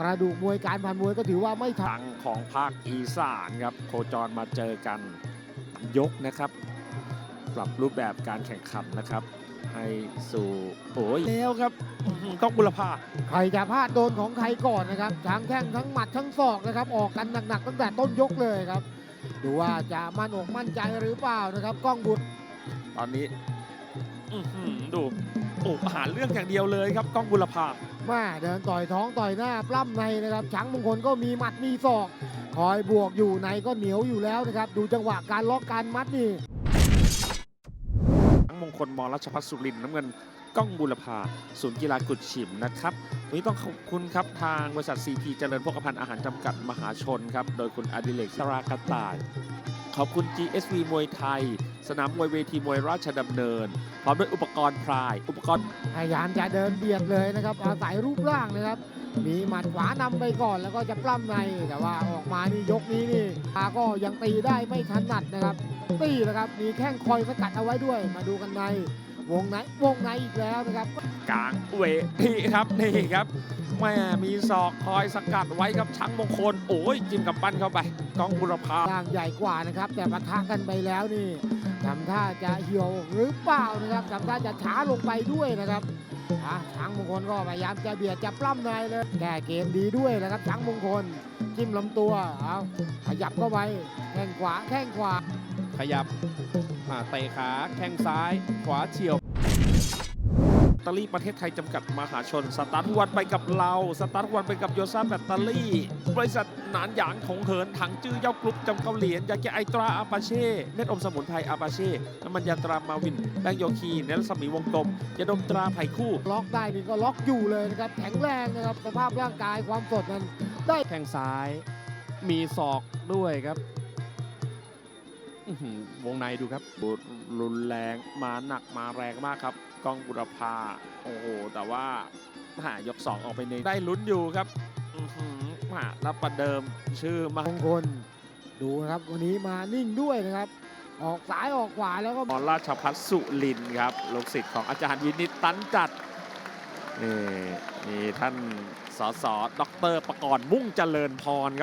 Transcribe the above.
กระดูกมวยการพันมวยก็ถือว่าไม่ทันทางของภาคอีสานครับโคจรมาเจอกันยกนะครับ ปรับรูปแบบการแข่งขันนะครับ ให้สู่โอ้ยแล้วครับอื้อหือกล้องบุรพาใครจะพลาดโดนของใครก่อนนะครับทั้งแข้งทั้งหมัดทั้งศอกนะครับ ออกกันหนักๆตั้งแต่ต้นยกเลยครับดูว่าจะมั่นอกมั่นใจหรือเปล่านะครับกล้องบุตรตอนนี้อื้อหือดู โอ้หาเรื่องอย่างเดียวเลยครับกล้องบุรพาแม่เดินต่อยท้องต่อยหน้าปล้ำในนะครับช้างมงคลก็มีหมัดมีศอก คอยบวกอยู่ในก็เหนียวอยู่แล้วนะครับ ดูจังหวะการล็อกการมัดนี่ทั้งมงคลมรัชพัฒสุรินทร์น้ำเงินกล้องบุรพาศูนย์กีฬากุดฉิมนะครับวันนี้ต้องขอบคุณครับทางบริษัท CP เจริญพกพันธ์อาหารจำกัดมหาชนครับ โดยคุณอดิเรกสรากระต่าย ขอบคุณ GSV มวยไทย สนามมวยเวทีมวยราชดำเนิน พร้อมด้วยอุปกรณ์พราย อุปกรณ์พยายามจะเดินเบียดเลยนะครับ อาศัยรูปร่างนะครับ มีหมัดขวานำไปก่อนแล้วก็จะปล้ำใน แต่ว่าออกมานี่ยกนี้นี่ตาก็ยังตีได้ไม่ถนัดนะครับ ตีนะครับ มีแข้งคอยสกัดเอาไว้ด้วย มาดูกันใน วงในวงในอีกแล้วนะครับ กลางเวทีครับนี่ครับแม่มีศอกคอยสกัดไว้ครับช้างมงคลโอ้ยจิ้มกับปั้นเข้าไปกล้องบุรพาร่างใหญ่กว่านะครับ แต่ปะทะกันไปแล้วนี่ทำท่าจะเหี่ยวหรือเปล่านะครับทำท่าจะช้าลงไปด้วยนะครับอะช้างมงคลก็พยายามจะเบียดจะปล้ำในเลยแก้เกมดีด้วยนะครับช้างมงคลจิ้มลำตัวเอาขยับเข้าไปแข้งขวาแข้งขวา ขยับอ่าเตะขาแข้งซ้าย ขวาเฉียวแบตเตอรี่ประเทศไทยจำกัดมหาชน สตาร์ททุกวันไปกับเรา สตาร์ททุกวันไปกับโยซ่าแบตเตอรี่ บริษัทหนานหยางของเหิน ถังจื้อเย้ากรุ๊ปจำเกาเหลียน ยาแก้ไอตราอาปาเช่ เม็ดอมสมุนไพรอาปาเช่ น้ำมันยาตรามาวิน แป้งโยคีเนลสมีวงกลมยาดมตราไผ่คู่ ล็อกได้นี่ก็ล็อกอยู่เลยนะครับ แข็งแรงนะครับ สภาพร่างกายความสดนั้นได้แข้งซ้าย มีศอกด้วยครับอื้อหือ วงในดูครับบุตรรุนแรงมาหนักมาแรงมากครับกล้องบุรพาโอ้โหแต่ว่าหายกสองออกไปในได้ลุ้นอยู่ครับอื้อหือมาแล้วประเดิมชื่อมามงคลดูนะครับ วันนี้มานิ่งด้วยนะครับ ออกซ้ายออกขวาแล้วก็มอราชพัฒสุรินทร์ครับลูกศิษย์ของอาจารย์วินิตตันจัดนี่มีท่านสสดรประกรณ์มุ่งเจริญพรครับ